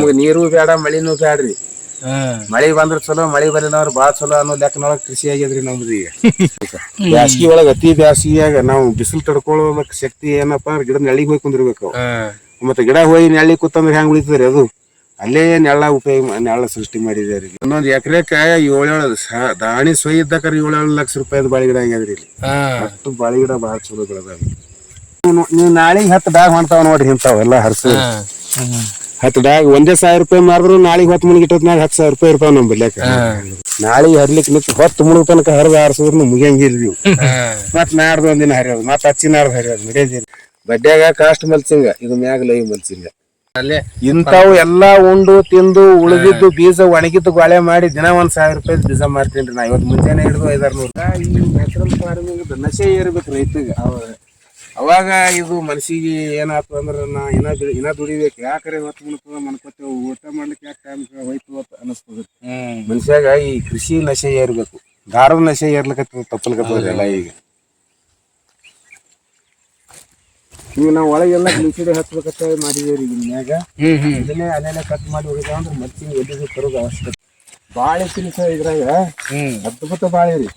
ನಮ್ಗ ನೀರು ಬೇಡ ಮಳಿನೂ ಬೇಡ್ರಿ ಮಳಿ ಬಂದ್ರ ಚಲೋ ಮಳಿ ಬರಲಿಲ್ಲ ಬಾಳ ಚಲೋ ಅನ್ನೋ ಲೆಕ್ಕನೊಳಗ ಕೃಷಿ ಆಗ್ಯದ್ರಿ ನಮ್ದು ಈಗ. ಬ್ಯಾಸಗಿ ಒಳಗ ಅತಿ ಬ್ಯಾಸಗಿಯಾಗ ನಾವು ಬಿಸಿಲು ತಡ್ಕೊಳ್ಳೋದಕ್ ಶಕ್ತಿ ಏನಪ್ಪಾ ಅಂದ್ರೆ ಗಿಡ ನೆಳಿಗೆ ಹೋಗಿ ಕುಂದಿರ್ಬೇಕು. ಮತ್ತೆ ಗಿಡ ಹೋಗಿ ನೆಳ್ಳಿ ಕೂತಂದ್ರೆ ಹೆಂಗ್ ಉಳಿತದ್ರಿ ಅದು? ಅಲ್ಲೇ ನೆಳ್ಳ ಉಪಯೋಗ ನೆಳ ಸೃಷ್ಟಿ ರೀ ಇನ್ನೊಂದ್ ಎಕರೆಕ ಏಳೇಳು ದಾಣಿ ಸೊಯ್ ಇದ್ದಕ್ಕಾರ ಏಳೇಳು ಲಕ್ಷ ರೂಪಾಯಿದ ಬಾಳಿ ಗಿಡ ಆಗ್ಯದ್ರಿ ಇಲ್ಲಿ. ಅಷ್ಟು ಬಾಳಿ ಗಿಡ ಬಾಳ ಚಲೋ ಬೆಳೆದಾವ ನೀವು ನಾಳೆಗೆ ಹತ್ತು ಬ್ಯಾಗ್ ಮಾಡ್ತಾವ ನೋಡ್ರಿ ಇಂತಾವೆಲ್ಲ ಹರ್ಸ ಹತ್ತು ಡಾಗ್ ಒಂದೇ ಸಾವಿರ ರೂಪಾಯಿ ಮಾರಿದ್ರು ನಾಳೆ ಹೊತ್ತು ಮುಳುಗಿ ಇಟ್ಟತ್ನಾಗ ಹತ್ತು ಸಾವಿರ ರೂಪಾಯಿ ಇರ್ತಾವ ನಮ್ ಬೆಲ್ಯಾಕ ನಾಳೆಗೆ ಹರ್ಲಿಕ್ಕೆ ನಿಂತು ಹೊತ್ತು ಮುಳುಗ ತನಕ ಹರಿದು ಆರಿಸಿದ್ರು ಮುಗಿಯಂಗಿಲ್ಲ ನೀವು. ಮತ್ ನಾಡ್ದು ಒಂದಿನ ಹರಿಯೋದು ಮತ್ತೆ ಹಚ್ಚಿ ನಾಡ್ದು ಹರಿಯೋದು ನಡೆಯೋದಿಲ್ಲ. ಬಡ್ಡ್ಯಾಗ ಕಾಸ್ಟ್ ಮಲ್ಸಿಂಗ ಇದು ಮ್ಯಾಗ ಲೈವ್ ಮಲ್ಸಿಂಗ ಅಲ್ಲೇ ಇಂಥವು ಎಲ್ಲಾ ಉಂಡು ತಿಂದು ಉಳಿದಿದ್ದು ಬೀಜ ಒಣಗಿದ್ದು ಗಾಳೆ ಮಾಡಿ ದಿನ ಒಂದ್ ಸಾವಿರ ರೂಪಾಯಿ ಬೀಜ ಮಾಡ್ತೀನಿ ನಾ. ಇವತ್ತು ಮುಂಜಾನೆ ಹಿಡಿದು ಐದಾರು ನೂರು ಈ ನ್ಯಾಚುರಲ್ ಫಾರ್ಮಿಂಗ್ ನಶೆ ಏರ್ಬೇಕು ರೈತಗೆ ಅವಾಗ ಇದು ಮನಸ್ಸಿಗೆ ಏನಾಯ್ತು ಅಂದ್ರೆ ನಾ ಇನ್ನ ದುಡಿ ಇನ್ನ ದುಡಿಬೇಕು. ಯಾಕರೆ ಇವತ್ತು ಮುಳ್ತದ ಮನ್ಕೋತೇವೆ ಊಟ ಮಾಡ್ಲಿಕ್ಕೆ ಯಾಕೆ ಟೈಮ್ ಹೋಯ್ತು ಅಂತ ಅನಿಸ್ತದ. ಮನುಷ್ಯಾಗ ಈ ಕೃಷಿ ನಶೆ ಏರ್ಬೇಕು. ದಾರದ ನಶೆ ಏರ್ಲಿಕ್ಕೆ ತಪ್ಪಲ್ ಎಲ್ಲ ಈಗ. ಈಗ ನಾವು ಒಳಗೆಲ್ಲ ಮಿಷಿಡಿ ಹಚ್ಬೇಕಂತ ಮಾಡಿದೇವ್ರಿ ಮ್ಯಾಗ ಇದನ್ನೇ ಅಲ್ಲೆಲ್ಲ ಕಟ್ ಮಾಡಿ ಹೋಗಿದ ಅಂದ್ರೆ ಮತ್ತೆ ಎಲ್ಲಿಗೆ ತರೋದು ಅವಶ್ಯಕತೆ. ಬಾಳೆ ತಿನ್ಸ ಇದ್ರಾಗ ಅದ್ಭುತ ಬಾಳೆ ರೀ.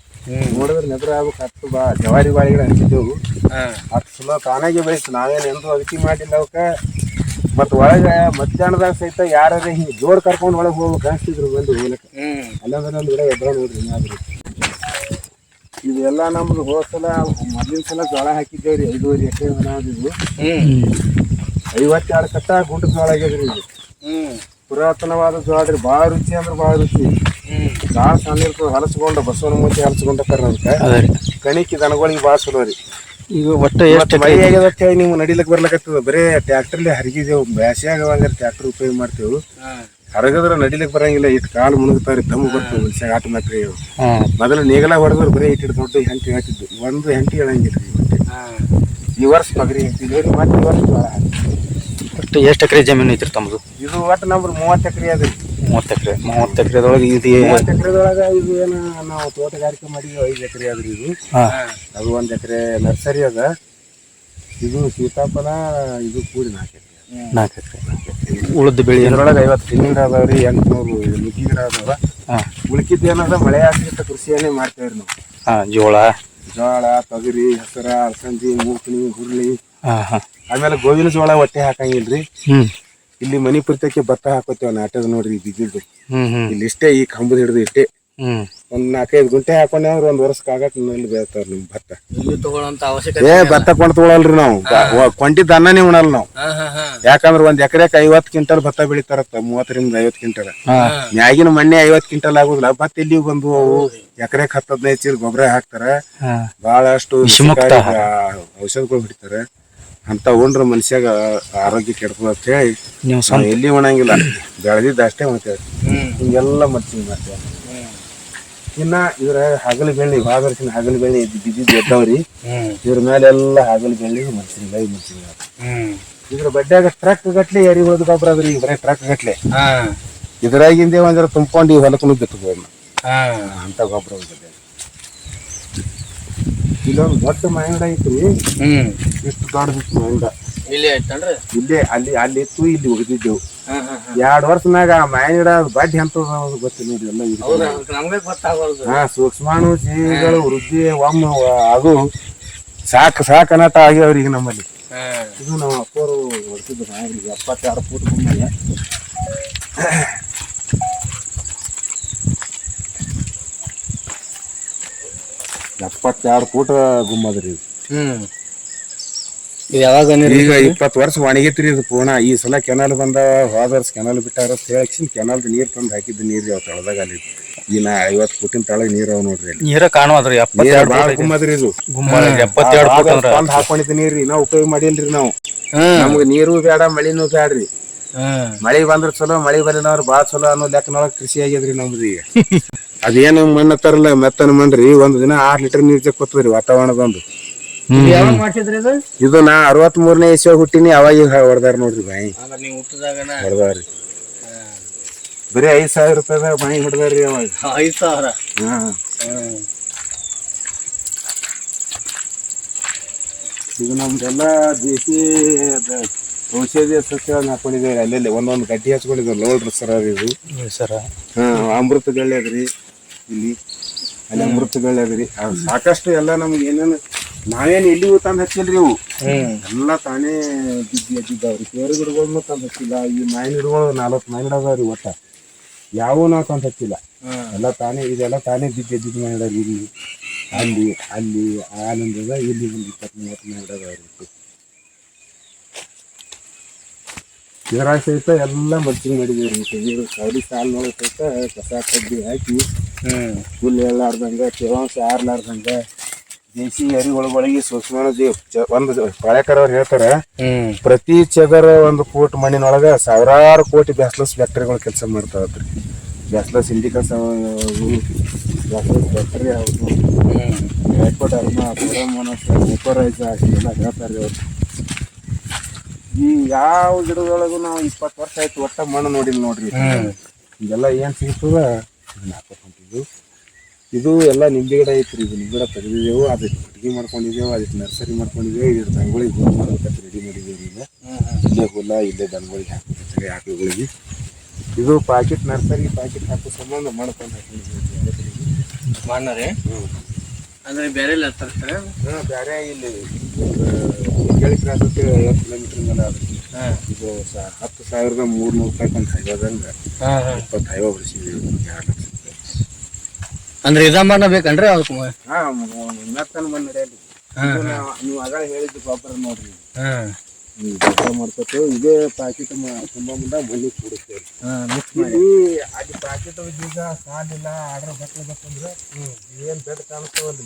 ನೋಡಿದ್ರೆ ನೆದ್ರ ಆಗ್ಬೇಕು ಹತ್ತು ಬಾ ಜವಾರಿ ಬಾಳೆಗಳು ಹಂಚಿದ್ದೆವು ಹತ್ತು ಸಲ ತಾನಾಗೆ ಬೆಳೀತು ನಾವೇನು ಎಂದೂ ಅಗತಿ ಮಾಡಿಲ್ಲ ಅವಕ್ಕೆ ಮತ್ತು ಒಳಗೆ ಮಧ್ಯಾಹ್ನದಾಗ ಸಹಿತ ಯಾರು ಹಿಂಗೆ ಜೋಡ್ ಕರ್ಕೊಂಡು ಒಳಗೆ ಹೋಗ್ಬೇಕು ಅನಿಸ್ತಿದ್ರು ಬಂದು ಹೋಗ್ಲಿಕ್ಕೆ. ಅಲ್ಲಂದ್ರೆ ನಮ್ಮ ಗಿಡ ಎದ್ರ ನೋಡ್ರಿ ಏನಾದ್ರು ಇದೆಲ್ಲ ನಮ್ದು ಹೋದ ಸಲ ಮೊದಲಿನ ಸಲ ಜೋಳ ಹಾಕಿದ್ದೇವ್ರಿ ಐದೂವರೆ ಎಕರೆ ಇದು ಆಗಿದ್ವು ಐವತ್ತೆರಡು ಕಟ್ಟ ಗುಂಡು ಜೋಳ ಆಗ್ಯದ್ರಿ ಇದು. ಪುರಾತನವಾದ ಜೋಳ ರೀ ಭಾಳ ರುಚಿ ಅಂದ್ರೆ ಭಾಳ ರುಚಿ. ಭಾಳ ಸಣ್ಣ ಇರ್ತದೆ ಹಲಸ್ಕೊಂಡು ಬಸವನ ಮೂತಿ ಹಲಸ್ಕೊಂಡ ಕರ್ನಾಟಕ ಕಣಿಕೆ ರೀ ಕಣಿಕಿ ದನಗಳಿಗೆ ಭಾಳ ಚಲೋ ರೀ. ಈಗ ಒಟ್ಟು ಎಷ್ಟು ಮಳೆ ಆಗ್ಯದ ಅಂತ ಹೇಳಿ ನೀವು ನಡಿಲಕ್ ಬರ್ಲಕತ್ತದ. ಬರೇ ಟ್ಯಾಕ್ಟರ್ಲಿ ಹರಿಗಿದೇವು ಬ್ಯಾಸ್ಯಾಗ ಹಂಗಾರೆ ಟ್ಯಾಕ್ಟರ್ ಉಪಯೋಗ ಮಾಡ್ತೇವೆ. ಹರಗದ್ರ ನಡಿಲಕ್ಕೆ ಬರಂಗಿಲ್ಲ ಇಟ್ಟು ಕಾಲು ಮುಳುಗ್ತಾವ್ರಿ ತಮ್ಮ ಬರ್ತವೆ ಮನುಷ್ಯಾಗ ಆಟೋಮ್ಯಾಟ್ರಿ ಹಾ. ಮೊದಲು ನೇಗಲ ಹೊಡೆದ್ರೆ ಬರೀ ಇಟ್ಟು ದೊಡ್ಡ ಹೆಂಟಿ ಹಾಕಿದ್ದು ಒಂದು ಹೆಂಟಿ ಹೇಳಂಗಿಲ್ಲ ರೀ ಈ ವರ್ಷ ಪಗರಿ ಮತ್ತೆ ಈ ವರ್ಷ ಒಟ್ಟು ಎಷ್ಟು ಎಕರೆ ಜಮೀನು ಐತ್ರಿ ತಮ್ಮದು ಇದು ಒಟ್ಟು ನಮ್ದು ಮೂವತ್ತು ಎಕರೆ ಅದ. ಮೂವತ್ತು ಎಕರೆ ಮೂವತ್ತು ಎಕರೆದೊಳಗೆ ಇದು ಮೂವತ್ತು ಎಕರೆದೊಳಗ ಇದು ಏನು ನಾವು ತೋಟಗಾರಿಕೆ ಮಾಡಿ ಐದು ಎಕರೆ ಅದ್ರಿ ಇದು. ಹಾ. ಅದು ಒಂದು ಎಕರೆ ನರ್ಸರಿ ಅದ. ಇದು ಸೀತಾಫಲ ಇದು ಕೂಡಿ ನಾಲ್ಕು ಎಕರೆ. ನಾಲ್ಕು ಎಕರೆ. ಉಳಿದ ಬೆಳೆ ಇದರೊಳಗೆ ಐವತ್ತು ತೆಂಗಿನ ರೀ ಎಂಟುನೂರು ನುಗ್ಗಿ ಗಿಡ ಅದಾವ. ಹಾ. ಉಳ್ಕಿದ್ದು ಏನದ? ಮಳೆ ಆಶ್ರಿತ ಕೃಷಿಯನ್ನೇ ಮಾಡ್ತೇವ್ರಿ ನಾವು. ಹಾಂ ಜೋಳ. ಜೋಳ ತೊಗರಿ ಹೆಸರ ಅಲಸಂದಿ ಮೂಕ್ಣಿ ಹುರುಳಿ. ಆಮೇಲೆ ಗೋವಿನ ಜೋಳ ಹೊಟ್ಟೆ ಹಾಕಂಗಿಲ್ರಿ. ಇಲ್ಲಿ ಮನಿ ಪುರ್ತಕ್ಕೆ ಭತ್ತ ಹಾಕೋತೇವ ನಾಟದ ನೋಡ್ರಿ ಬಿದ್ದಿದ್ದು ಇಲ್ಲಿ ಇಷ್ಟೇ ಈ ಕಂಬದ ಹಿಡಿದು ಇಷ್ಟೇ. ಹ್ಮ್. ಒಂದ್ ನಾಲ್ಕೈದು ಗುಂಟೆ ಹಾಕೊಂಡೆ ಅಂದ್ರೆ ಒಂದ್ ವರ್ಷಕ್ಕೆ ಆಗಕ್ನಲ್ಲಿ ಬೆಳಿತಾವ್ರಿ ನಿಮ್ ಭತ್ತ. ಇಲ್ಲಿ ತಗೊಳ್ಳೋಂತ ಅವಶ್ಯಕತೆ ಏ ಭತ್ತ ಕೊಂಡ್ ತಗೊಳಲ್ರಿ ನಾವು. ಕೊಂಡಿದ್ದ ಅನ್ನನೇ ಉಣಲ್ ನಾವು. ಹಾ ಹಾ ಹಾ. ಯಾಕಂದ್ರ ಒಂದ್ ಎಕರೆಕ್ ಐವತ್ ಕ್ವಿಂಟಲ್ ಭತ್ತ ಬೆಳಿತಾರತ್ತ ಮೂವತ್ತರಿಂದ ಐವತ್ ಕ್ವಿಂಟಲ್. ನ್ಯಾಗಿನ ಮ್ಯಾಗಿನ ಮಣ್ಣೆ ಐವತ್ ಕ್ವಿಂಟಲ್ ಆಗುದಿಲ್ಲ. ಭತ್ತ ಇಲ್ಲಿ ಬಂದು ಅವು ಎಕರೆಕ್ ಹತ್ತು ಹದಿನೈದು ಚೀಲ ಗೊಬ್ಬರ ಹಾಕ್ತಾರ. ಬಹಳಷ್ಟು ಔಷಧಗಳು ಹೊಡಿತಾರ. ಅಂತ ಉಂಡ್ರ ಮನುಷ್ಯಾಗ ಆರೋಗ್ಯ ಕೆಡ್ತದ ಅಂತ ಹೇಳಿ ನೀವು ಸ್ವಂತ ಎಲ್ಲಿ ಒಣಂಗಿಲ್ಲ. ಬೆಳೆದಿದ್ದ ಅಷ್ಟೇ ಮಾಡ್ತೇವೆ ಹಿಂಗೆಲ್ಲ ಮಾಡ್ತೀವಿ ಮಾಡ್ತೇವೆ ಇನ್ನ ಇವ್ರ ಹಗಲು ಬೆಳ್ಳಿ ಭಾಳ ವರ್ಷಿನ ಹಗಲು ಬೆಳ್ಳಿ ಬಿದ್ದಿದ್ದು ಎದ್ದವ್ರಿ ಇವ್ರ ಇದ್ರ ಮೇಲೆ ಎಲ್ಲ ಹಗಲು ಬೆಳ್ಳಿ ಮನ್ಸಿನ ಲೈ ಮನ್ಸಿನ ಹ್ಮ್. ಇದ್ರ ಬಡ್ಡ್ಯಾಗ ಟ್ರಕ್ ಗಟ್ಲೆ ಎರಿ ಹೋದ ಗೊಬ್ಬರ ಅದ್ರಿ ಈಗ ಬರೀ ಟ್ರಕ್ ಗಟ್ಲೆ. ಇದ್ರಾಗಿಂದೇ ಒಂದ್ರ ತುಂಬ್ಕೊಂಡು ಈ ಹೊಲಕ್ಕೂ ಬಿತ್ತಬಹುದು ಹಾ ಅಂತ ಗೊಬ್ಬರ ಹೋಗಿದೆ ಇಲ್ಲೊಂದು ದೊಡ್ಡ ಮಹಿಂಡ ಐತ್ರಿ. ಹ್ಮ್. ಇಷ್ಟು ದೊಡ್ಡದಿತ್ತು ಮಹಿಂಡ. ಇಲ್ಲೇ ಐತನ್ರಿ? ಇಲ್ಲೇ ಅಲ್ಲಿ ಅಲ್ಲಿ ಇತ್ತು ಇಲ್ಲಿ ಉಳಿದಿದ್ದೆವು ಹಾ ಹಾ ಹಾ. ಎರಡ್ ವರ್ಷನಾಗ ಆ ಮಾಯಂಡ ಬಡ್ಡಿ ಅಂತ ಗೊತ್ತಿಲ್ಲ ನೋಡಿ ಎಲ್ಲ ಇದು. ಹಾ ಸೂಕ್ಷ್ಮಾಣು ಜೀವಿಗಳು ವೃದ್ಧಿ ಒಮ್ಮ ಅದು ಸಾಕು ಸಾಕು ಅನ್ನತ ಆಗ್ಯಾವ್ರಿ ಈಗ ನಮ್ಮಲ್ಲಿ. ಇದು ನಮ್ಮ ಅಪ್ಪರು ಹೊಡ್ತಿದ್ರು ಎಪ್ಪತ್ತೆರಡು ಫೂಟ್ ಗುಮ್ಮಯ್ಯ ಎಪ್ಪತ್ತೆರಡು ಫೂಟ್ ಗುಮ್ಮದ್ರಿ. ಹ್ಮ್. ಇದು ಯಾವಾಗ ನೀರು ಈಗ ಇಪ್ಪತ್ತು ವರ್ಷ ಒಣಗಿತ್ರಿ ಇದು ಪೂರ್ಣ. ಈ ಸಲ ಕೆನಲ್ ಬಂದ ಹೋದ ವರ್ಷ ಕೆನಾಲ್ ಬಿಟ್ಟಾರ ಅಂತ ಹೇಳಿ ಕೆನಾಲ್ ನೀರ್ ತಂದು ಹಾಕಿದ್ದು ನೀರ್ ಯಾವ ತಳದಾಗ ಅಲ್ಲಿ. ಈ ನಾ ಐವತ್ತು ಫುಟಿನ ತಳಗ ನೀರ್ ಅವ ನೋಡ್ರಿ ಅಲ್ಲಿ. ನೀರ ಕಾಣುವದ್ರಿ ನೀರ್ ಎಪ್ಪತ್ತೆರಡು ಗುಮ್ಮದ್ರಿ ಇದು. ಎಪ್ಪತ್ತೆರಡು ಫೂಟ್ ಅಂದ್ರ ತಂದ್ ಹಾಕೊಂಡಿದ್ದ ನೀರ್ರಿ ಇನ್ನ ಉಪಯೋಗ ಮಾಡಿಲ್ರಿ ನಾವು. ಹ್ಮ್. ನಮ್ಗ ನೀರು ಬೇಡ ಮಳಿನೂ ಬೇಡ್ರಿ ಹ್ಮ್. ಮಳಿ ಬಂದ್ರ ಚಲೋ ಮಳಿ ಬರಲಿಲ್ಲ ಅವ್ರು ಬಾಳ ಚಲೋ ಅನ್ನೋ ಲೆಕ್ಕನೊಳಗ ಕೃಷಿ ಆಗ್ಯದ್ರಿ ನಮ್ದು ಈಗ. ಅದೇನು ಮಣ್ಣ ತರಲ್ಲ ಮೆತ್ತನ ಮಣ್ಣ್ರಿ. ಒಂದ್ ದಿನ ಆರ್ ಲೀಟರ್ ನೀರ್ ಜಕ್ಕೋತ್ರಿ ವಾತಾವರಣದೊಂದು ಇದು ಯಾವಾಗ ಮಾಡ್ಸಿದ್ರಿ ಇದು? ಇದು ನಾ ಅರವತ್ ಮೂರನೇ ಇಸ್ವಿ ಹುಟ್ಟಿನಿ ಅವಾಗ ಈಗ ಹೊಡೆದಾರ ನೋಡ್ರಿ ಬಾಯಿ. ಅಂದ್ರೆ ನೀವು ಹುಟ್ಟಿದಾಗನ? ಹೊಡೆದಾರ್ರಿ. ಬರೀ ಐದ್ ಸಾವಿರ ರೂಪಾಯಿದಾಗ ಬಾಯಿ ಹೊಡೆದಾರ್ರಿ ಅವಾಗ. ಐದು ಸಾವಿರ? ಹಾ. ಇದು ನಮ್ದೆಲ್ಲ ದೇಶಿ ಅದ ಔಷಧಿ ಸಸ್ಯಗಳನ್ನ ಹಾಕೊಂಡಿದ್ದೇವೆ ಅಲ್ಲೆಲ್ಲಿ ಒಂದೊಂದು ಗಡ್ಡಿ ಹಚ್ಕೊಂಡಿದ್ದೇವೆ ನೋಡ್ರಿ ಸರ್ ಇದು. ಸರ. ಹಾ ಅಮೃತ ಗಳ್ಳಿ ಅದ್ರಿ. ಇಲ್ಲಿ ಅಲ್ಲಿ ಅಮೃತ ಗಳ್ಳಿ ಅದ್ರಿ ಸಾಕಷ್ಟು ಎಲ್ಲ ನಮ್ಗೆ ಏನೇನು ನಾವೇನು ಎಲ್ಲಿ ತಂದು ಹಚ್ಚಿಲ್ರಿ ಇವು? ಎಲ್ಲ ತಾನೇ ಬಿದ್ದು ಎದ್ದಿದ್ದಾವ್ರಿ ಸೇರು ಗಿಡಗಳನ್ನು ತಂದು ಹಚ್ಚಿಲ್ಲ ಈ ಮಾಯಿನ ಗಿಡಗಳು ನಾಲ್ಕು ಮಾಯಿನ ಗಿಡ ಅದಾವ್ರಿ ಒಟ್ಟ. ಯಾವೂ ನಾವು ತಂದು ಹಚ್ಚಿಲ್ಲ. ಎಲ್ಲ ತಾನೇ ಇದೆಲ್ಲ ತಾನೇ ಬಿದ್ದು ಎದ್ದಿದ್ದು ಮಾಡಿ ಇಲ್ಲಿ ಅಲ್ಲಿ ಅಲ್ಲಿ ಆನಂದದ ಇಲ್ಲಿ ಒಂದು ಇಪ್ಪತ್ತು ಮೂವತ್ತು ಮಾವಿನ ಗಿಡ ಅದಾವ್ರಿ ಇದರಾಗ ಸಹಿತ ಎಲ್ಲ ಮಲ್ಚಿಂಗ್ ಮಾಡಿದ್ದೀವಿ ತೆಗೀರು ಸೌದಿ ಸಾಲಿನೊಳಗೆ ಸಹಿತ ಕಸ ಕಡ್ಡಿ ಹಾಕಿ ಹುಲ್ಲು ಹೇಳಲಾರ್ದಂಗ ತೇವಾಂಶ ಹಾರ್ಲಾರ್ದಂಗ ದೇಸಿ ಎರಿಗೊಳಗಳಿಗೆ ಸೂಕ್ಷ್ಮ ಒಂದು ಪಾಳ್ಯಕರ್ ಅವ್ರು ಹೇಳ್ತಾರೆ ಪ್ರತಿ ಚದರ ಒಂದು ಕೋಟಿ ಮಣ್ಣಿನೊಳಗೆ ಸಾವಿರಾರು ಕೋಟಿ ಬ್ಯಾಸ್ಲಸ್ ಫ್ಯಾಕ್ಟರಿಗಳು ಕೆಲಸ ಮಾಡ್ತಾವ್ರಿ ಬ್ಯಾಸ್ಲಸ್ ಇಂಡಿಕಸ್ ಬ್ಯಾಸ್ಲಸ್ ಬ್ಯಾಕ್ಟರಿ ಹೌದು ಫೆರೋಮೋನಸ್ ಎಕೋರೈಸ ಎಲ್ಲ ಹೇಳ್ತಾರೆ ಅವ್ರು ಈ ಯಾವ ಗಿಡದೊಳಗೂ ನಾವು ಇಪ್ಪತ್ತು ವರ್ಷ ಆಯ್ತು ಒಟ್ಟ ಮಣ್ಣು ನೋಡಿಲ್ಲ ನೋಡ್ರಿ. ಇದೆಲ್ಲ ಏನ್ ಸಿಗ್ತದ? ಹೊಂಟಿದ್ವು ಇದು ಎಲ್ಲ ನಿಂಬೆ ಗಿಡ ಐತ್ರಿ ಇದು ನಿಂಬೆ ಗಿಡ ತೆಗೆದಿದ್ದೆವು. ಅದಕ್ಕೆ ಕಟ್ಟಿಗೆ ಮಾಡ್ಕೊಂಡಿದ್ದೇವೆ ಅದಕ್ಕೆ ನರ್ಸರಿ ಮಾಡ್ಕೊಂಡಿದ್ದೇವೆ. ಇದ್ರ ದನಗಳಿಗೆ ಮಾಡ್ಬೇಕಂತ ರೆಡಿ ಮಾಡಿದ್ದೇವೆ ಈಗ. ಇಲ್ಲೇ ಹುಲ್ಲ ಇಲ್ಲೇ ದನಗಳಿಗೆ ಹಾಕಿರ್ತಾರೆ ಆಕಳುಗಳಿಗೆ ಇದು ಪಾಕೆಟ್ ನರ್ಸರಿ ಪಾಕೆಟ್ ಹಾಕೋ ಸಂಬಂಧ ಮಾಡ್ಕೊಂಡು ಹಾಕೊಂಡಿದ್ದೇವೆ ಮಣ್ಣರಿ ಅಂದ್ರೆ ಬೇರೆ ಎಲ್ಲ ತರ್ತಾರೆ? ಹಾಂ ಬೇರೆ ಇಲ್ಲಿ ಕೇಳಿ ಕ್ರಾಸ್ ಐವತ್ತು ಕಿಲೋಮೀಟರ್ ಮೇಲೆ ಅದ ಇದು ಸ- ಹತ್ತು ಸಾವಿರದ ಮೂರ್ನೂರು ರೂಪಾಯಿ ಅಂತ ಹೈವಾದಂಗ ಇಪ್ಪತ್ತು ಹೈವ ಬಿಡಿಸಿದ್ದೀವಿ ಎರಡು ಲಕ್ಷ ಅಂದ್ರೆ ಇದ ಮಣ್ಣ ಬೇಕನ್ರಿ ಅದಕ್ಕೆ ಹಾ ಹಾಂ ಮೆತ್ತನ ಮಣ್ಣು ನಡೆಯಲಿ ನೀವು ಅದ ಹೇಳಿದ್ದು ಪ್ರಾಪರ್ ನೋಡ್ರಿ. ಈ ಮಾಡ್ಕೊತು ಇದೇ ಪ್ಯಾಕೆಟ್ ತುಂಬ ಮುಂದೆ ಕೂಡುತ್ತೇವೆ ಮಿಕ್ಸ್ ಮಾಡಿ. ಇಲ್ಲಿ ಅಲ್ಲಿ ಪ್ಯಾಕೆಟ್ ಬೀಜ ಸಾಲಿಲ್ಲ ಆರ್ಡರ್ ಬೇಕಂದ್ರೆ ಏನು ಬೆಡ್ ಕಾಣಿಸ್ತಾವಲ್ಲ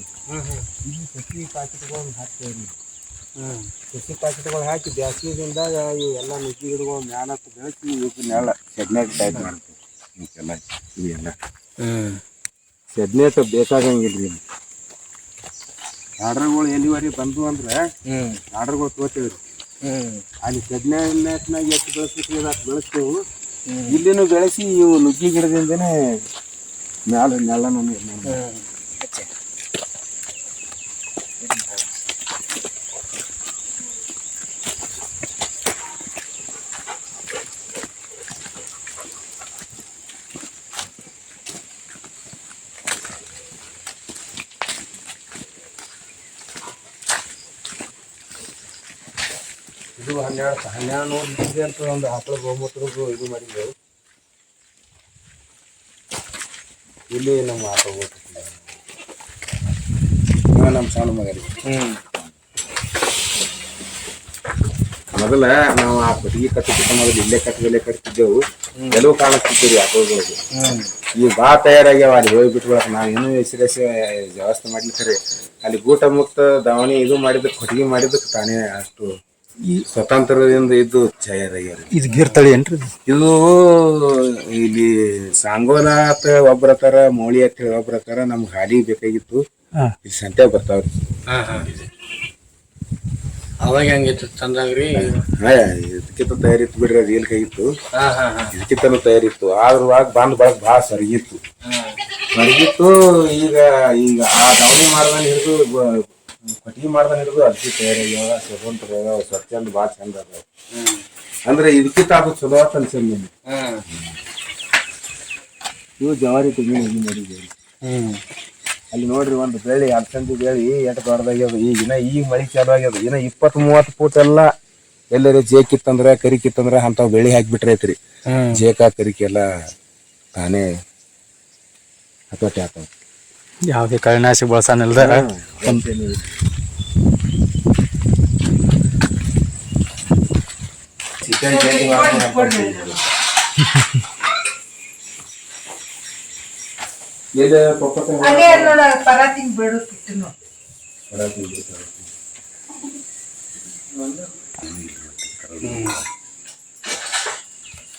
ಇಲ್ಲಿ ಸಸಿ ಪ್ಯಾಕೆಟ್ಗಳನ್ನ ಹ್ಞೂ ಸಸಿ ಪ್ಯಾಕೆಟ್ಗಳು ಹಾಕಿ ಬ್ಯಾಸಿಗೆ ದಿನದಾಗ ಇವು ಎಲ್ಲ ನುಗ್ಗಿ ಗಿಡಗಳು ಮ್ಯಾಲ ಬೆಳೆಸಿ ಇವಕ್ಕೆ ನೆಲ ಸೆಡ್ನೆಟ್ ಟೈಪ್ ಮಾಡ್ತೀವಿ. ಇವಕ್ಕೆಲ್ಲ ಇವೆಲ್ಲ ಸೆಡ್ನೆಟ್ ಬೇಕಾಗಂಗಿಲ್ರಿ ಆರ್ಡರ್ಗಳು ಎಲ್ಲಿವರೆಗೆ ಬಂದು ಅಂದ್ರೆ ಆರ್ಡರ್ಗಳು ತಗೋತೇವ್ರಿ ಅಲ್ಲಿ ಸೆಡ್ನೆಟ್ನಾಗ ಎಷ್ಟು ಬೆಳೆಸ್ಬೇಕು ಅಷ್ಟು ಬೆಳೆಸ್ತೇವೆ. ಇಲ್ಲಿನೂ ಬೆಳೆಸಿ ಇವು ನುಗ್ಗಿ ಗಿಡದಿಂದನೇ ಮ್ಯಾಲ ನೆಲನೂ ನಿರ್ಮಾಣ ಹನ್ನೆರಡು ಹನ್ನೆರಡು ನೂರು ಲೀಟ್ರಿಗೆ ಅಂತ ಒಂದು ಆಕಳ ಗೋಮೂತ್ರದ್ದು ಇದು ಮಾಡಿದ್ದೆವು ಇಲ್ಲಿ ನಮ್ಮ ಆಕಳ ಗೋಮೂತ್ರ ಇವ ನಮ್ಮ ಸಣ್ಣ ಮಗರಿಗೆ ಹ್ಞೂ ಮೊದಲ ನಾವು ಆ ಕೊಟ್ಟಿಗೆ ಕಟ್ಟಿದ್ದ ಮೊದಲು ಇಲ್ಲೇ ಕಟ್ಟದಲ್ಲೇ ಕಟ್ತಿದ್ದೆವು. ಎಲ್ಲವೂ ಕಾಣಿಸ್ತಿದ್ದೀವಿ ಆಕಳಗಳಿಗೆ ಈಗ ಬಾ ತಯಾರಾಗ್ಯಾವ ಅಲ್ಲಿ ಹೋಗ್ಬಿಟ್ಬಿಡಕ್ ನಾವು ಇನ್ನೂ ಹೆಸರೇಸಿ ವ್ಯವಸ್ಥೆ ಮಾಡ್ಲಿಕ್ಕೆ ಅಲ್ಲಿ ಗೂಟ ಮುಕ್ತ ದಾವಣಿ ಇದು ಮಾಡಿದ್ದಕ್ಕೆ ಕೊಟ್ಟಿಗೆ ಮಾಡಿದ್ದಕ್ಕೆ ತಾನೇ ಅಷ್ಟು ಸ್ವತಂತ್ರದಿಂದ ಇದ್ದು ತಯಾರಾಗ್ಯಾರ ಇದು ಗಿರ್ತಳಿ ಏನ್ರಿ ಇದು? ಇಲ್ಲಿ ಸಾಂಗೋಲ ಅಂತ ಒಬ್ರ ತರ ಮೌಳಿ ಅಂತ ಹೇಳಿ ಒಬ್ರ ತರ ನಮ್ಗೆ ಹಾಲಿಗೆ ಬೇಕಾಗಿತ್ತು. ಹಾ. ಇಲ್ಲಿ ಸಂತೆ ಬರ್ತಾವ್ರಿ. ಹಾ ಹಾ. ಅವಾಗ ಹೆಂಗಿತ್ತು ಚಂದಾಗ್ರಿ? ಹಾ, ಇದಕ್ಕಿಂತ ತಯಾರಿತ್ತು ಬಿಡ್ರಿ ಅದು ಏಲ್ಕಾಗಿತ್ತು ಹಾ ಹಾ ಹಾ. ಇದಕ್ಕಿಂತನೂ ತಯಾರಿತ್ತು. ಆದ್ರ ಆಗ ಬಂದ್ ಬಳಕ್ ಭಾಳ ಸರಿಗಿತ್ತು ಸರಿಗಿತ್ತು ಈಗ ಈಗ ಆ ದವಣಿ ಮಾಡ್ದಾನ ಹಿಡಿದು ಕಟ್ಟಿಗೆ ಮಾಡ್ದಂಗ ಇರೋದು ಅರ್ಜಿ ತಯಾರಾಗ್ಯಾವ ಅದಾವ ಸ್ವಚ್ಛಂದ ಭಾಳ ಚಂದ ಅದಾವ. ಅಂದ್ರೆ ಇದಕ್ಕಿಂತ ಅದು ಚಲೋ ಆತ ಅನ್ಸಲ್ ನಿಮ್ಗೆ. ಹ್ಮ್ ಇವು ಜವಾರಿ ತೆಂಗಿನ ಹಿಂಗೆ ಮಾಡಿದ್ದೇವೆ ಹ್ಮ್ ಅಲ್ಲಿ ನೋಡ್ರಿ ಒಂದು ಬೆಳಿ ಅಲ್ಸಂದಿ ಬೆಳಿ ಎಂಟು ದೊಡ್ಡದಾಗ್ಯದ ಈಗ ಇನ್ನ ಈಗ ಮಳೆ ಚಾಲು ಆಗ್ಯದ ಇನ್ನ ಇಪ್ಪತ್ ಮೂವತ್ತು ಫೂಟ್ ಎಲ್ಲ ಎಲ್ಲರೂ ಜೇಕಿತ್ತಂದ್ರ ಕರಿಕಿತ್ತಂದ್ರ ಅಂತಾವ್ ಬೆಳಿ ಅಂತ ಬೆಳಿ ಜೇಕ ಕರಿಕೆ ಎಲ್ಲಾ ತಾನೇ ಹತೋಟಿ ಆತಾವ ಯಾವುದೇ ಕಳೆನಾಶಿ ಬಳಸನಿಲ್ದ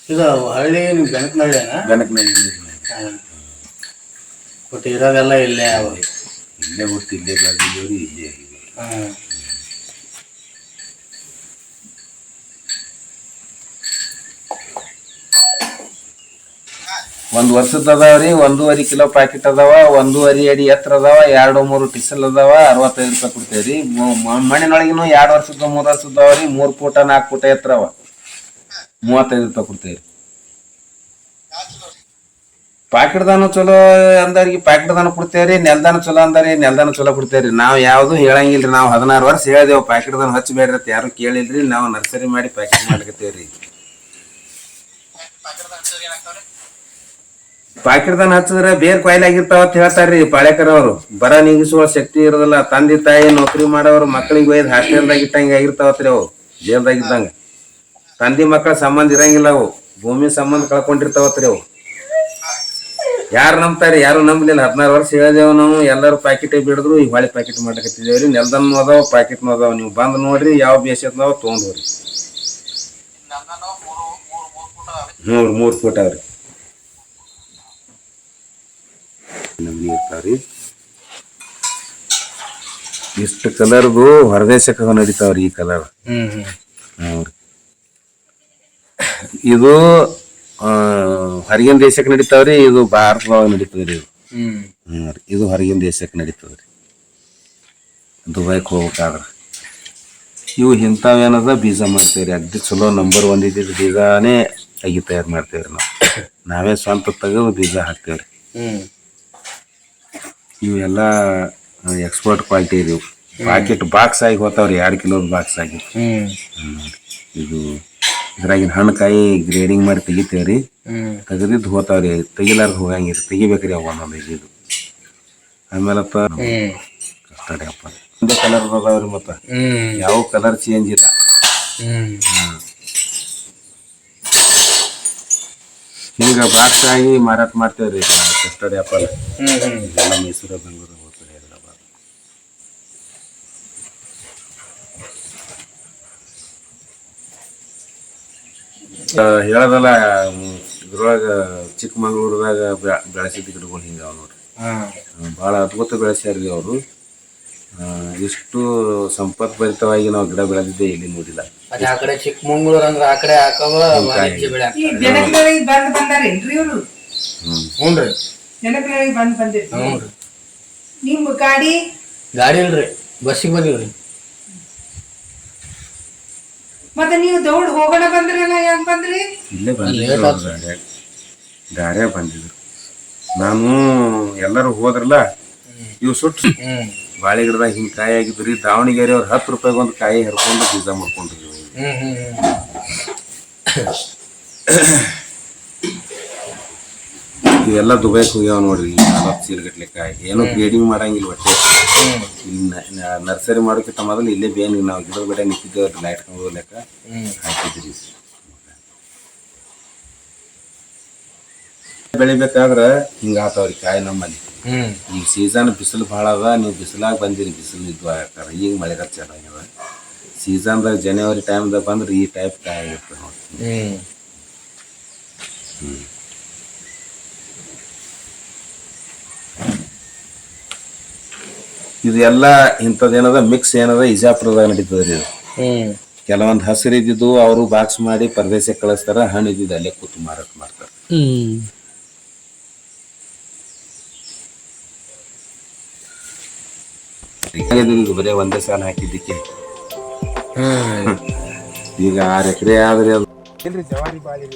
ಇದು ಹಳ್ಳಿ ಬೆನಕನಹಳ್ಳಿನ? ಬಟ್ ಇರೋದೆಲ್ಲ ಇಲ್ಲೇ ಅವ ಇಲ್ಲೇ ಹುಟ್ಟಿ ಇಲ್ಲೇ ಬೆಳೆದಿದ್ದವರು ಇಲ್ಲೇ ಹಾಂ. ಒಂದು ವರ್ಷದ ಅದಾವ್ರಿ ಒಂದೂವರೆ ಕಿಲೋ ಪ್ಯಾಕೆಟ್ ಅದಾವ ಒಂದೂವರೆ ಅಡಿ ಎತ್ತರ ಅದಾವ ಎರಡು ಮೂರು ಟಿಸಲ್ ಅದಾವ ಅರವತ್ತೈದು ರೂಪಾಯಿ ಕೊಡ್ತೇವೆ ರೀ ಮಣ್ಣಿನೊಳಗಿನೂ ಎರಡು ವರ್ಷದ ಮೂರು ವರ್ಷದ ರೀ ಮೂರು ಫೂಟ ನಾಲ್ಕು ಫೂಟ ಎತ್ತರ ಅವ. ಮೂವತ್ತೈದು ರೂಪಾಯಿ ಕೊಡ್ತೇವ್ರಿ. ಪಾಕೆಟ್ ದಾನ ಚಲೋ ಅಂದವ್ರಿಗೆ ಪ್ಯಾಕೆಟ್ ದಾನ ಕೊಡ್ತೇವ್ರಿ, ನೆಲ್ದಾನ ಚಲೋ ಅಂದಾರಿ ನೆಲ್ದಾನ ಚಲೋ ಕೊಡ್ತೇವ್ರಿ. ನಾವು ಯಾವುದು ಹೇಳಂಗಿಲ್ರಿ, ನಾವು ಹದಿನಾರು ವರ್ಷ ಹೇಳಿದೇವು ಪ್ಯಾಕೆಟ್ ದಾನ ಹಚ್ಚಬೇಡ್ರಿ ಅಂತ ಯಾರು ಕೇಳಿಲ್ರಿ, ನಾವು ನರ್ಸರಿ ಮಾಡಿ ಪ್ಯಾಕೆಟ್ ಮಾಡ್ಕತ್ತೇವ್ರಿ ಪ್ಯಾಕೆಟ್ ದಾನ ಹಚ್ಚಿದ್ರೆ ಬೇರೆ ಕೊಯ್ಲಿ ಆಗಿರ್ತಾವ ಅಂತ ಹೇಳ್ತಾರ್ರಿ ಪಾಳ್ಯಕರ್ ಅವರು. ಬರ ನೀಗಿಸುವ ಶಕ್ತಿ ಇರೋದಿಲ್ಲ, ತಂದೆ ತಾಯಿ ನೌಕರಿ ಮಾಡೋರು ಮಕ್ಕಳಿಗೆ ಒಯ್ದು ಹಾಸ್ಟೆಲ್ದಾಗ ಇಟ್ಟಂಗೆ ಆಗಿರ್ತಾವತ್ರಿ ಅವು, ಜೇಲ್ದಾಗ ಇದ್ದಂಗ. ತಂದೆ ಮಕ್ಕಳ ಸಂಬಂಧ ಇರಂಗಿಲ್ಲ ಅವು, ಭೂಮಿ ಸಂಬಂಧ ಕಳ್ಕೊಂಡಿರ್ತಾವತ್ರಿ ಅವು. ಯಾರು ನಂಬ್ತಾರೆ ಯಾರು ನಂಬಲಿಲ್ಲ. ಹದಿನಾರು ವರ್ಷ ಹೇಳಿದೆವು ನಾವು. ಎಲ್ಲರೂ ಪ್ಯಾಕೆಟ್ ಬಿಡಿದ್ರು. ಈ ಹೊಳೆ ಪ್ಯಾಕೆಟ್ ಮಾಡ್ಕತ್ತಿದ್ದೇವ್ರಿ ನೆಲ್ದನ್ನು ಅದಾವ ಪ್ಯಾಕೆಟ್ ಅದಾವ ನೀವು ಬಂದು ನೋಡ್ರಿ ಯಾವ ಬೇಸತ್ನಾವ ತೊಗೊಂಡು ಹೋಗ್ರಿ. ಮೂರು ಮೂರ್ ಫೂಟ್ ಅವ್ರಿ ನಮ್ನಿ ಇರ್ತಾವ್ರಿ ಇಷ್ಟು ಕಲರ್ದು ಹೊರದೇಶಕ್ಕೆ ನಡೀತಾವ್ರಿ ಈ ಕಲರ್. ಹ್ಞೂ ಹ್ಮ್. ಇದು ಹೊರಗಿನ ದೇಶಕ್ಕೆ ನಡೀತಾವ್ರಿ ಇದು ಭಾರತದೊಳಗೆ ನಡೀತದ್ರಿ ಇದು. ಹ್ಞೂ ರೀ. ಇದು ಹೊರಗಿನ ದೇಶಕ್ಕೆ ನಡೀತದ್ರಿ. ದುಬೈಗೆ ಹೋಗ್ಬೇಕಾದ್ರೆ. ಇವು ಇಂಥವೇನದ ಬೀಜ ಮಾಡ್ತೇವ್ರಿ. ಅಗ್ದಿ ಚಲೋ ನಂಬರ್ ಒನ್ ಇದ್ದಿದ್ದು ಬೀಜಾನೇ ಅಗಿ ತಯಾರು ಮಾಡ್ತೇವ್ರಿ ನಾವು. ನಾವೇ ಸ್ವಂತ ತೆಗೆದು ಬೀಜ ಹಾಕ್ತೇವ್ರಿ. ಇವೆಲ್ಲ ಎಕ್ಸ್ಪೋರ್ಟ್ ಕ್ವಾಲಿಟಿ ರೀ ಪ್ಯಾಕೆಟ್ ಬಾಕ್ಸ್ ಆಗಿ ಹೋಗ್ತಾವ್ರಿ ಎರಡು ಕಿಲೋ ಬಾಕ್ಸ್ ಆಗಿ. ಇದು ಇದ್ರಾಗಿನ ಹಣ್ಣು ಕಾಯಿ ಗ್ರೇಡಿಂಗ್ ಮಾಡಿ ತೆಗಿತೇವ್ರಿ. ತೆಗೆದಿದ್ದು ರೀ ತೆಗಿಲಾರ್ದ ಹೋಗಂಗಿರಿ ತೆಗಿಬೇಕ್ರಿ ಅವ ಒಂದೊಂದು ಇದು ಆಮೇಲೆ ಕಷ್ಟ ರೀ ಅಪ್ಪ ಒಂದೇ ಕಲರ್ ಅದಾವ್ರಿ ಮತ್ತೆ. ಯಾವ ಕಲರ್ ಚೇಂಜ್ ಇಲ್ಲ. ಹಿಂಗ ಬಾಕ್ಸ್ ಆಗಿ ಮಾರಾಟ ಮಾಡ್ತೇವ್ರಿ ಕಸ್ಟಡಿ ಅಪ್ಪ ಮೈಸೂರು ಬೆಂಗಳೂರು. ಹೇಳದಲ್ಲ ಇದ್ರೊಳಗೆ ಚಿಕ್ಕಮಂಗ್ಳೂರದಾಗ ಬೆಳೆಸಿದ ಗಿಡಗಳು ಹಿಂಗಾವ ನೋಡ್ರಿ. ಭಾಳ ಅದ್ಭುತ ಬೆಳೆಸ್ಯಾರ್ರಿ ಅವರು. ಇಷ್ಟು ಸಂಪತ್ ಭರಿತವಾಗಿ ನಾವು ಗಿಡ ಬೆಳೆದಿದ್ದೆ ಇಲ್ಲಿ ನೋಡಿಲ್ಲ. ಅದೇ ಆ ಕಡೆ ಚಿಕ್ಕಮಂಗ್ಳೂರ್ ಅಂದ್ರೆ ಆ ಕಡೆ ಹಾಕವ ವಾಣಿಜ್ಯ ಬೆಳೆ ಈ ಹಾಕ್ತಾರೆ ಜನಗಳಿಗೆ ಬಂದ್ ಬಂದಾರೇನ್ರಿ ಇವ್ರು? ಹ್ಮ್. ಹ್ಞೂನ್ರಿ ಜನಗಳಿಗೆ ಬಂದ್ ಬಂದಿರ್ತಾರೆ? ಹ್ಞೂನ್ರಿ ನಿಮ್ ಗಾಡಿ? ಗಾಡಿ ಇಲ್ರಿ ಬಸ್ಸಿಗೆ ಬಂದಿವ್ರಿ. ಮತ್ತೆ ನೀವು ದೌಡ್ ಹೋಗೋಣ ಬಂದ್ರಲ್ಲ ಯಾಕೆ ಬಂದ್ರಿ? ಇಲ್ಲೇ ಬಂದಿದ್ರು ಗಾಡ್ಯಾಗ ಬಂದಿದ್ರು. ನಾನು ಎಲ್ಲರೂ ಹೋದ್ರಲ್ಲ ಇವು ಸುಟ್ಟು ಬಾಳೆ ಗಿಡದಾಗ ಹಿಂಗ್ ಕಾಯಿ ಆಗಿದ್ರಿ ದಾವಣಗೆರೆ ಅವ್ರು ಹತ್ತು ರೂಪಾಯಿಗೆ ಒಂದು ಕಾಯಿ ಹರ್ಕೊಂಡು ಬೀಜ ಮಾಡ್ಕೊಂಡ್ರಿ. ಹ್ಮ್ ಹ್ಮ್. ಇವೆಲ್ಲ ದುಬೈಗೆ ಹೋಗ್ಯಾವ ನೋಡ್ರಿ ನಲವತ್ತು ಸೀರೆ ಗಟ್ಲೆ ಕಾಯಿ ಏನೋ ಗ್ರೇಡಿಂಗ್ ಮಾಡಂಗಿಲ್ಲ ಒಟ್ಟೆ ಇಲ್ಲಿ ನರ್ಸರಿ ಮಾಡೋಕ್ಕಿಂತ ಮೊದಲು ಇಲ್ಲೇ ಬೇನ್ ನಾವು ಗಿಡದ ಬಿಡ ನಿಂತಿದ್ದೇವೆ ಲೈಟ್ ಹೋಗ್ಲಿಕ್ಕ ಹಾಕಿದ್ರಿ. ಬೆಳಿಬೇಕಾದ್ರೆ ಹಿಂಗ ಆತಾವ್ರಿ ಕಾಯಿ ನಮ್ಮಲ್ಲಿ. ಈಗ ಸೀಸನ್ ಬಿಸಿಲು ಭಾಳ ಅದ ನೀವು ಬಿಸಿಲಾಗ ಬಂದಿರಿ ಬಿಸಿಲು ಇದ್ವು ಯಾಕಾರ ಈಗ ಮಳೆಗಾಲ ಚಾಲು ಆಗ್ಯದ. ಸೀಸನ್ದಾಗ ಜನವರಿ ಟೈಮ್ದಾಗ ಬಂದ್ರೆ ಈ ಟೈಪ್ ಕಾಯಿ ಆಗಿರ್ತದೆ ನೋಡಿ ಹ್ಮ್. ಇದು ಎಲ್ಲ ಇಂಥದ್ದೇನದ ಮಿಕ್ಸ್ ಏನದ ಇಜಾಪುರದಾಗ ನಡೀತದ ರೀ ಇದು. ಹ್ಮ್. ಕೆಲವೊಂದು ಹಸಿರು ಇದ್ದಿದ್ದು ಅವರು ಬಾಕ್ಸ್ ಮಾಡಿ ಪರದೇಶಕ್ಕೆ ಕಳಿಸ್ತಾರ ಹಣ್ಣು ಇದ್ದಿದ್ದು ಅಲ್ಲೇ ಕೂತು ಮಾರಾಟ ಮಾಡ್ತಾರೆ. ಬರೀ ಒಂದೇ ಸಾಲ ಹಾಕಿದ್ದಕ್ಕೆ. ಈಗ ಆರು ಎಕರೆ ಆದ್ರೆ ಜವಾರಿ ಬಾಳಿ